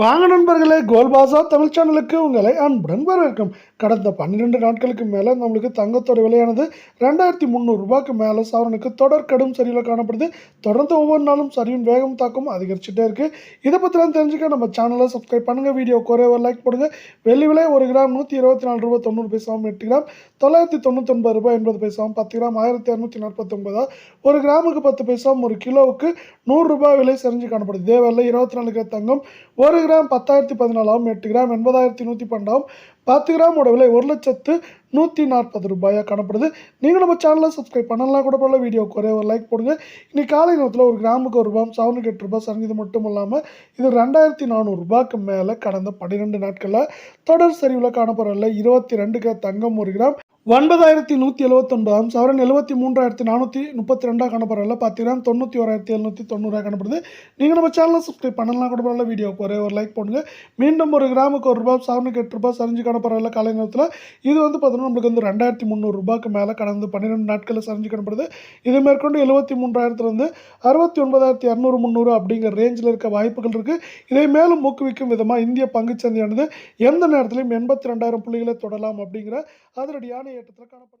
வாங்க நண்பர்களே கோல்பாசா தமிழ் சேனலுக்கு உங்களை அன்புடன் வரவேற்கும். கடந்த பன்னிரெண்டு நாட்களுக்கு மேலே நம்மளுக்கு தங்கத்தோட விலையானது ரெண்டாயிரத்தி முந்நூறுரூபாய்க்கு மேலே சவரனுக்கு தொடர் கடும் சரிவில் காணப்படுது. தொடர்ந்து ஒவ்வொரு நாளும் சரியும் வேகம் தாக்கம் அதிகரிச்சுட்டே இருக்குது இதை பற்றிலாம் தெரிஞ்சுக்க நம்ம சேனலை சப்ஸ்கிரைப் பண்ணுங்கள் வீடியோ குறைய ஒரு லைக் போடுங்க. வெள்ளி விலை ஒரு கிராம் நூற்றி இருபத்தி நாலு ரூபா தொண்ணூறு பைசாவும் எட்டு கிராம் தொள்ளாயிரத்தி தொண்ணூத்தொன்பது ரூபாய் எண்பது பைசாவும் பத்து கிராம் ஆயிரத்தி இரநூத்தி நாற்பத்தொன்பதா? ஒரு கிராமுக்கு பத்து பைசாவும் ஒரு கிலோவுக்கு நூறுரூபா விலை சரிஞ்சு காணப்படுது. இதே வேலை இருபத்தி நாலு கிராம் தங்கம் ஒரு கிராம் பத்தாயிரத்தி பதினாலாம் எட்டு கிராம் எண்பதாயிரத்தி நூற்றி பன்னெண்டாம் பத்து கிராமோட விலை ஒரு லட்சத்து நூற்றி நாற்பது ரூபாயாக காணப்படுது. நீங்கள் நம்ம சேனலை சப்ஸ்கிரைப் பண்ணலாம் கூட போல வீடியோ குறைய ஒரு லைக் போடுங்க. இன்னைக்கு காலை நேரத்தில் ஒரு கிராமுக்கு ஒரு ரூபாய் செவனுக்கு எட்டு ரூபாய் சரிஞ்சது மட்டும் இல்லாமல் இது ரெண்டாயிரத்தி நானூறுரூபாய்க்கு மேலே கடந்த பன்னிரெண்டு நாட்களில் தொடர் சரிவில் காணப்படல இருபத்தி ரெண்டுக்கு தங்கம் ஒரு கிராம் ஒன்பதாயிரத்தி நூற்றி எழுபத்தொன்பதாம் சவரன் எழுபத்தி மூன்றாயிரத்தி நானூற்றி முப்பத்தி ரெண்டாக காணப்படுறதில்ல பார்த்தீங்கன்னா தொண்ணூற்றி ஓராயிரத்தி எழுநூற்றி தொண்ணூறாக காணப்படுது. நீங்கள் நம்ம சேனலை சப்ஸ்கிரைப் பண்ணலாம் கூட பரவாயில்ல வீடியோக்கு ஒரே ஒரு லைக் பண்ணுங்கள் மீண்டும் ஒரு கிராமுக்கு ஒரு ரூபாய் சவரனுக்கு எட்டு ரூபாய் சரிஞ்சு காணப்படுறதில்ல காலை நேரத்தில் இது வந்து பார்த்தீங்கன்னா நம்மளுக்கு வந்து ரெண்டாயிரத்தி முந்நூறுரூபாய்க்கு மேலே கடந்து பன்னிரெண்டு நாட்களில் சரிஞ்சு காணப்படுது. இது மேற்கொண்டு எழுபத்தி மூன்றாயிரத்துலேருந்து அறுபத்தி ஒன்பதாயிரத்தி இரநூறு முந்நூறு அப்படிங்கிற ரேஞ்சில் இருக்க வாய்ப்புகள் இருக்குது இதை மேலும் ஊக்குவிக்கும் விதமாக இந்திய பங்குச்சந்தையானது எந்த நேரத்திலையும் எண்பத்தி ரெண்டாயிரம் புள்ளிகளை தொடலாம் அப்படிங்கிற அதிரடியான ஏற்றத்தில் காணப்படுது